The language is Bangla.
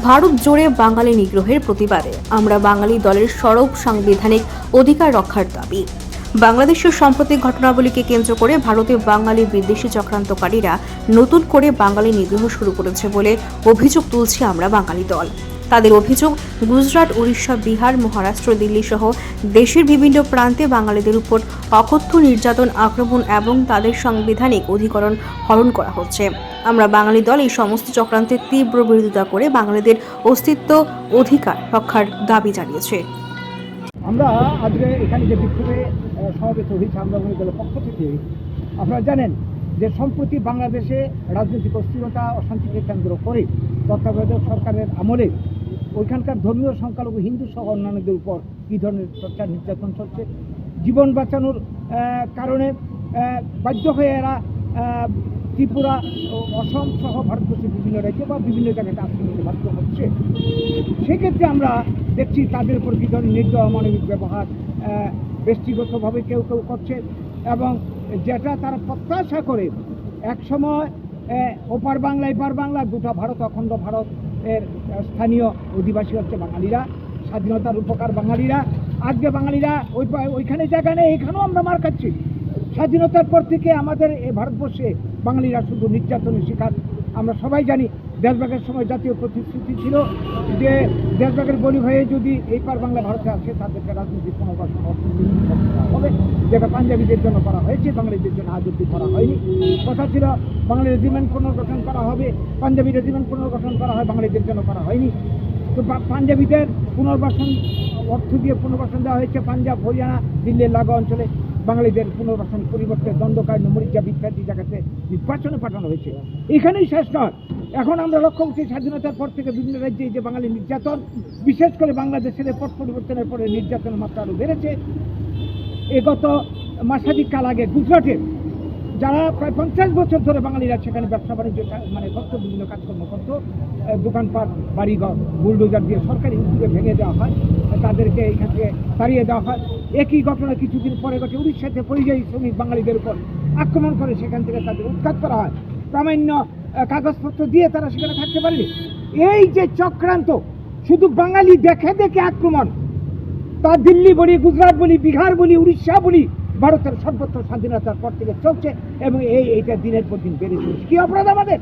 ভারত জোড়ে বাঙালি নিগ্রহের প্রতিবাদে আমরা বাঙালি দলের সরব সাংবিধানিক অধিকার রক্ষার দাবি। বাংলাদেশের সাম্প্রতিক ঘটনাবলীকে কেন্দ্র করে ভারতে বাঙালি বিদেশি চক্রান্তকারীরা নতুন করে বাঙালি নিগ্রহ শুরু করেছে বলে অভিযোগ তুলছে আমরা বাঙালি দল। তাদের অভিযোগ গুজরাট উড়িষ্যা বিহার মহারাষ্ট্র দিল্লি সহ দেশের বিভিন্ন প্রান্তে বাঙালিদের উপর অকথ্য নির্যাতন আক্রমণ এবং তাদের সাংবিধানিক অধিকরণ হরণ করা হচ্ছে। আমরা বাঙালি দল এই সমস্ত চক্রান্তের তীব্র বিরোধিতা করে বাঙালিদের অস্তিত্ব অধিকার রক্ষার দাবি জানিয়েছে। আমরা আজকে এখানে যে বিক্ষোভে আহ, সমাবেত হয়েছে আমরা দলের পক্ষ থেকে আপনারা জানেন যে সম্প্রতি বাংলাদেশে রাজনৈতিক অস্থিরতা অশান্তিকে কেন্দ্র করে তত্ত্বাবধায়ক সরকারের আমলে ওইখানকার ধর্মীয় সংখ্যালঘু হিন্দু সহ অন্যান্যদের উপর কী ধরনের চর্চা নির্যাতন চলছে। জীবন বাঁচানোর কারণে বাধ্য হয়ে এরা ত্রিপুরা অসম সহ ভারতবর্ষের বিভিন্ন রাজ্যে বা বিভিন্ন জায়গাতে আশ্রয় নিতে বাধ্য হচ্ছে। সেক্ষেত্রে আমরা দেখছি তাদের উপর কী ধরনের নির্দয় অমানবিক ব্যবহার ব্যক্তিগতভাবে কেউ কেউ করছে এবং যেটা তারা প্রত্যাশা করে একসময় আহ, ওপার বাংলা এপার বাংলা গোটা ভারত অখণ্ড ভারত এর স্থানীয় অধিবাসী হচ্ছে বাঙালিরা, স্বাধীনতার উপকার বাঙালিরা। আজকে বাঙালিরা ওই ওইখানে জায়গা নেই, এখানেও আমরা মার খাচ্ছি। স্বাধীনতার পর থেকে আমাদের এই ভারতবর্ষে বাঙালিরা শুধু নির্যাতনের শিকার। আমরা সবাই জানি, দেশভাগের সময় জাতীয় প্রতিশ্রুতি ছিল যে দেশভাগের বলি হয়ে যদি এই পার বাংলা ভারতে আসে, তাদেরকে রাজনৈতিক পুনর্বাসন হবে যেটা পাঞ্জাবিদের জন্য করা হয়েছে, বাঙালিদের জন্য আজ অব্দি করা হয়নি। কথা ছিল বাঙালি রেজিমেন্ট পুনর্গঠন করা হবে, পাঞ্জাবি রেজিমেন্ট পুনর্গঠন করা হয়, বাঙালিদের জন্য করা হয়নি। তো পাঞ্জাবিদের পুনর্বাসন, অর্থ দিয়ে পুনর্বাসন দেওয়া হয়েছে পাঞ্জাব, হরিয়ানা, দিল্লির লাগা অঞ্চলে। বাঙালিদের পুনর্বাসন পরিবর্তে দণ্ডকায় মরিচা ইত্যাদি জায়গাতে নির্বাচনে পাঠানো হয়েছে। এখানেই শেষ নয়। এখন আমরা লক্ষ্য করছি স্বাধীনতার পর থেকে বিভিন্ন রাজ্যে যে বাঙালি নির্যাতন, বিশেষ করে বাংলাদেশের পট পরিবর্তনের পরে নির্যাতনের মাত্রা আরও বেড়েছে। এ গত মাসাধিক কাল আগে গুজরাটের যারা প্রায় পঞ্চাশ বছর ধরে বাঙালিরা সেখানে ব্যবসা বাণিজ্য মানে করতো, বিভিন্ন কাজকর্ম করতো দোকানপাট, বাড়িঘর, বুলডোজার দিয়ে সরকারি উদ্যোগে ভেঙে দেওয়া হয় তাদেরকে এখান থেকে তাড়িয়ে দেওয়া হয়। একই ঘটনা কিছুদিন পরে ঘটে উড়িষ্যাতে পরিযায়ী শ্রমিক বাঙালিদের উপর আক্রমণ করে সেখান থেকে তাদের উৎখাত করা হয়। প্রামাণ্য কাগজপত্র দিয়ে তারা সেখানে থাকতে পারেনি। এই যে চক্রান্ত, শুধু বাঙালি দেখে দেখে আক্রমণ তা দিল্লি বলি, গুজরাট বলি, বিহার বলি, উড়িষ্যা বলি, ভারতের সর্বত্র স্বাধীনতার পর থেকে চলছে এবং এই এইটা দিনের পর দিন বেড়ে চলছে। কি অপরাধ আমাদের?